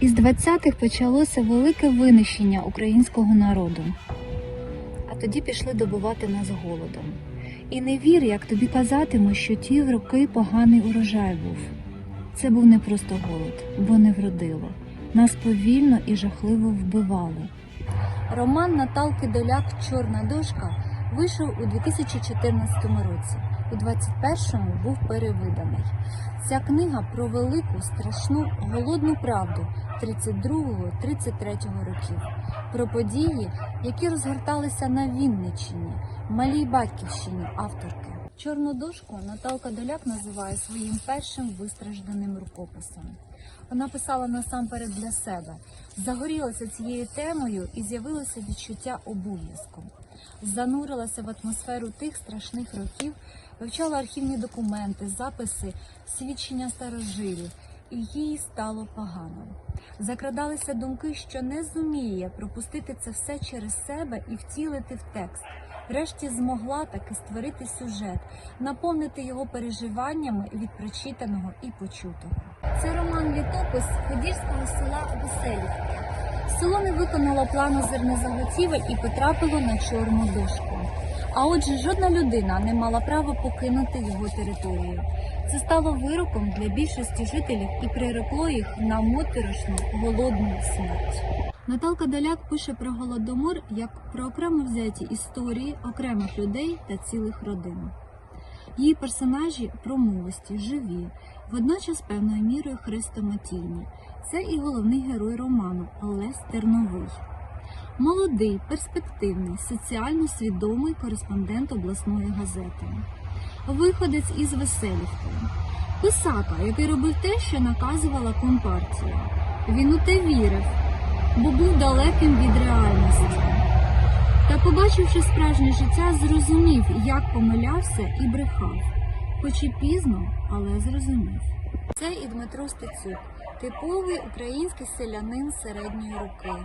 Із 20-х почалося велике винищення українського народу. А тоді пішли добувати нас голодом. І не вір, як тобі казатиму, що ті роки поганий урожай був. Це був не просто голод, бо не вродило. Нас повільно і жахливо вбивали. Роман Наталки Доляк Чорна дошка вийшов у 2014 році. У 21-му був перевиданий. Ця книга про велику, страшну, голодну правду 32-33 років, про події, які розгорталися на Вінниччині, малій батьківщині авторки. Чорну дошку Наталка Доляк називає своїм першим вистражданим рукописом. Вона писала насамперед для себе, загорілася цією темою і з'явилося відчуття обов'язку. Занурилася в атмосферу тих страшних років, вивчала архівні документи, записи, свідчення старожилів, і їй стало погано. Закрадалися думки, що не зуміє пропустити це все через себе і втілити в текст. Врешті змогла таки створити сюжет, наповнити його переживаннями від прочитаного і почутого. Це роман літопис подільського села Веселівки. Село не виконало плану зернозаготівель і потрапило на чорну дошку. А отже, жодна людина не мала права покинути його територію. Це стало вироком для більшості жителів і прирекло їх на моторошну голодну смерть. Наталка Даляк пише про голодомор як про окремо взяті історії окремих людей та цілих родин. Її персонажі промовисті, живі, водночас певною мірою хрестоматійні. Це і головний герой роману Олесь Терновий. Молодий, перспективний, соціально свідомий кореспондент обласної газети. Виходець із Веселівки. Писака, який робив те, що наказувала компартія. Він у те вірив, бо був далеким від реальності. Та, побачивши справжнє життя, зрозумів, як помилявся і брехав. Хоч і пізно, але зрозумів. Це і Дмитро Стецюк, типовий український селянин середньої руки,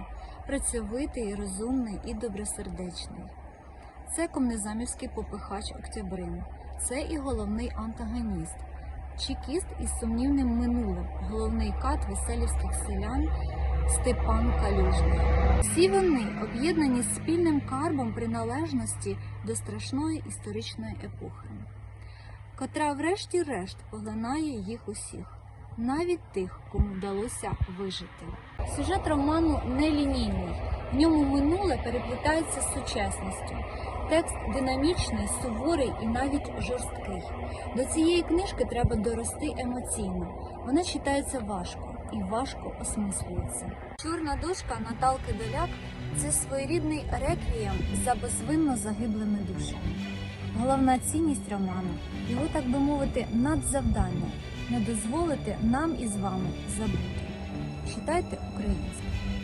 працьовитий, розумний і добросердечний. Це комнезамівський попихач Октябрин. Це і головний антагоніст, чекіст із сумнівним минулим, головний кат веселівських селян Степан Калюжний. Всі вони об'єднані спільним карбом приналежності до страшної історичної епохи, котра, врешті-решт, поглинає їх усіх, навіть тих, кому вдалося вижити. Сюжет роману нелінійний, в ньому минуле переплітається з сучасністю. Текст динамічний, суворий і навіть жорсткий. До цієї книжки треба дорости емоційно. Вона читається важко і важко осмислюється. Чорна дошка Наталки Доляк це своєрідний реквієм за безвинно загиблими душами. Головна цінність роману його, так би мовити, надзавдання не дозволити нам із вами забути читайте українською.